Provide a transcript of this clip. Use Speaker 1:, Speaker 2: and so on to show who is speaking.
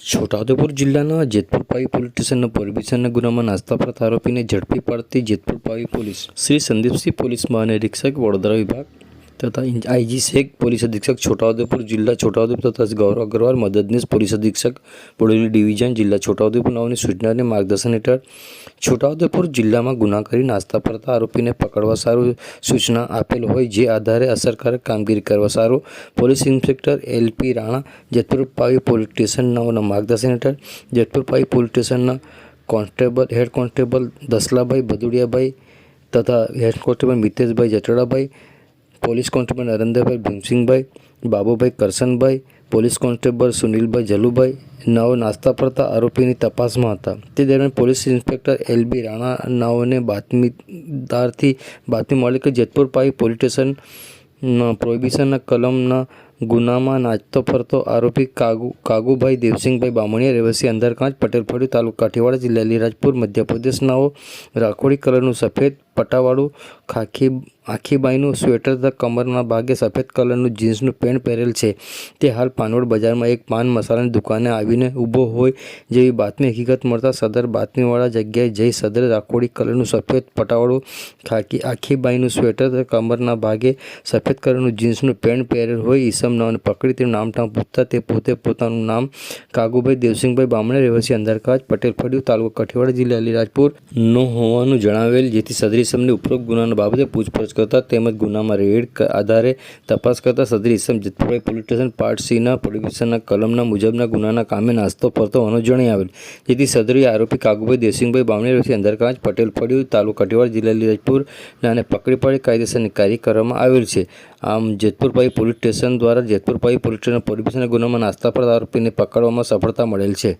Speaker 1: છોટાઉદેપુર જિલ્લાના જેતપુર પાવી પોલીસ સ્ટેશનના પ્રોહિબિશનના ગુનામાં નાસ્તા પર આરોપીને ઝડપી પાડતી જેતપુર પાવી પોલીસ. શ્રી સંદીપસિંહ પોલીસ મહાનિરીક્ષક વડોદરા વિભાગ. તથા આઈજી શેખ, પોલીસ અધિક્ષક, છોટાઉદેપુર જિલ્લા છોટાઉદેપુર તથા ગૌરવ અગ્રવાલ, મદદનીશ, પોલીસ અધિક્ષક બોડેલી ડિવિઝન, જિલ્લા છોટાઉદેપુર નવની સૂચનાને માર્ગદર્શન હેઠળ છોટાઉદેપુર જિલ્લામાં ગુના કરી નાસ્તા પડતા આરોપીને પકડવા સારું સૂચના આપેલ હોય, જે આધારે અસરકારક કામગીરી કરવા સારું police inspector L P Rana Jetpur Pavi police નવના માર્ગદર્શન હેઠળ જેતપુર પોલીસ સ્ટેશનના constable, head constable Dasalabhai, Bhaduriyabhai તથા head constable Miteshbhai Jatadabhai police constable Narendrabhai Bhimsinhbhai, Babubhai Karshanbhai, police constable Sunilbhai Jalubhai નાઓ નાસ્તા પડતા આરોપીની તપાસમાં હતા. તે દરમિયાન police inspector L B Rana નાઓને બાતમીદારથી બાતમી મળી કે જેતપુર પાઈ પોલીસ સ્ટેશન પ્રોહિબિશનના કલમના ગુનામાં નાચતો, ફરતો આરોપી કાગુ, કાગુભાઈ દેવસિંહભાઈ બામણીયા, રહેવાસી અંદરકાંચ પટેલ ફળિયું તાલુકા કાઠીવાડા જિલ્લા, લીરાજપુર મધ્યપ્રદેશનાઓ રાખોડી કલરનું સફેદ પટાવાળું ખાખી, આખીબાઈનું સ્વેટર તથા કમરના ભાગે સફેદ કલરનું જીન્સનું પેન્ટ પહેરેલ છે. તે હાલ પાનોડ બજારમાં એક પાન મસાલાની દુકાને આવીને ઊભો હોય જેવી બાતમી હકીકત મળતા સદર બાતમીવાળા જગ્યાએ જઈ સદર રાખોડી કલરનું સફેદ પટાવાળું ખાખી, આખીબાઈનું સ્વેટર તથા કમરના ભાગે સફેદ કલરનું જીન્સનું પેન્ટ પહેરેલ હોય ઈસમ નામને પકડી તેનું નામ ટામ પૂછતા તે પોતે પોતાનું નામ કાગુભાઈ દેવસિંહભાઈ બામણે રહેવાસી અંધારકાજ પટેલ ફળિયું તાલુકો કઠિયાવાડા જિલ્લા અલીરાજપુર. નો હોવાનું જણાવેલ, જેથી સદરી ઇસમને ઉપરોક્ત ગુનાના બાબતે પૂછપરછ કરતા તેમજ ગુનામાં રેડ આધારે તપાસ કરતા સદરી ઇસમ જેતપુરાઈ પોલીસ સ્ટેશન પાર્ટ સીના પ્રોહિબિશનના કલમના મુજબના ગુનાના કામે નાસ્તો ફરતો હોવાનું જણાવી આવેલ જેથી સદરી આરોપી કાગુભાઈ દેવસિંહભાઈ બામણે રહેવાસી અંદરકાંચ પટેલ ફળ્યું તાલુકા કઠિયાવાડ જિલ્લા અલીરાજપુર અને પકડી પાડી કાયદેસરની કાર્ય કરવામાં આવેલ છે. આમ જેતપુર પાવી પોલીસ સ્ટેશન દ્વારા Jetpur Pavi police station police ગુનામાં નાસ્તા પર આરોપીને પકડવામાં સફળતા મળેલ છે.